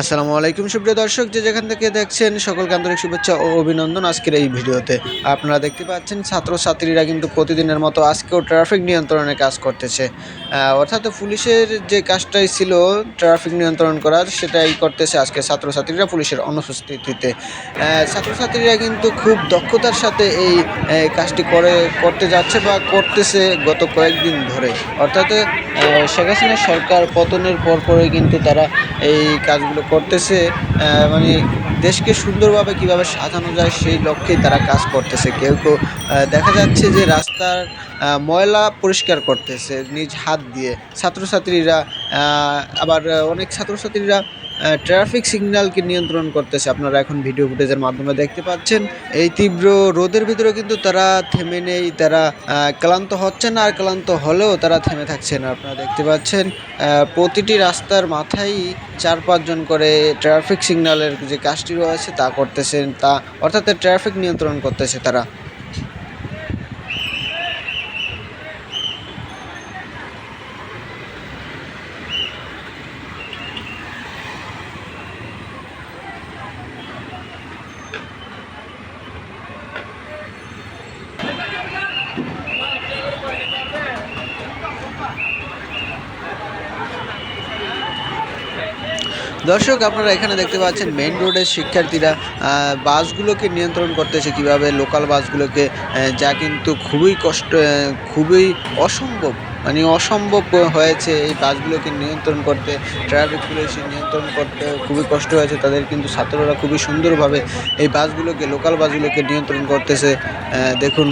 আসসালামু আলাইকুম। সুপ্রিয় দর্শক, যে যেখান থেকে দেখছেন, সকলকে আন্তরিক শুভেচ্ছা ও অভিনন্দন আজকের এই ভিডিওতে। আপনারা দেখতে পাচ্ছেন, ছাত্রছাত্রীরা কিন্তু প্রতিদিনের মতো আজকেও ট্রাফিক নিয়ন্ত্রণে কাজ করতেছে। অর্থাৎ পুলিশের যে কাজটাই ছিল ট্রাফিক নিয়ন্ত্রণ করার, সেটাই করতেছে আজকে ছাত্রছাত্রীরা পুলিশের অনুপস্থিতিতে। ছাত্রছাত্রীরা কিন্তু খুব দক্ষতার সাথে এই কাজটি করে, করতে যাচ্ছে বা করতেছে গত কয়েকদিন ধরে। অর্থাৎ শেখ হাসিনা সরকার পতনের পর পরে কিন্তু তারা এই কাজগুলো করতেছে মানে দেশকে সুন্দরভাবে কীভাবে সাজানো যায় সেই লক্ষ্যেই তারা কাজ করতেছে। কেউ কেউ দেখা যাচ্ছে যে রাস্তার ময়লা পরিষ্কার করতেছে নিজ হাত দিয়ে। ছাত্রছাত্রীরা আবার অনেক ছাত্রছাত্রীরা ট্রাফিক সিগন্যালকে নিয়ন্ত্রণ করতেছে। আপনারা এখন ভিডিও ফুটেজের মাধ্যমে দেখতে পাচ্ছেন। এই তীব্র রোদের ভিতরে কিন্তু তারা থেমে নেই, তারা ক্লান্ত হচ্ছে না আর ক্লান্ত হলেও তারা থেমে থাকছে না আপনারা দেখতে পাচ্ছেন প্রতিটি রাস্তার মাথায় চার পাঁচজন করে ট্রাফিক সিগন্যালের যে কাজটি রয়েছে তা করতেছেন, তা অর্থাৎ ট্রাফিক নিয়ন্ত্রণ করতেছে তারা। দর্শক, আপনারা এখানে দেখতে পাচ্ছেন মেইন রোডের শিক্ষার্থীরা বাসগুলোকে নিয়ন্ত্রণ করতেছে কীভাবে লোকাল বাসগুলোকে যা কিন্তু খুবই কষ্ট খুবই অসম্ভব মানে অসম্ভব হয়েছে এই বাসগুলোকে নিয়ন্ত্রণ করতে ট্রাফিক পুলিশ নিয়ন্ত্রণ করতে খুবই কষ্ট হয়েছে, তাদের কিন্তু ছাত্ররা খুবই সুন্দরভাবে এই বাসগুলোকে লোকাল বাসগুলোকে নিয়ন্ত্রণ করতেছে। দেখুন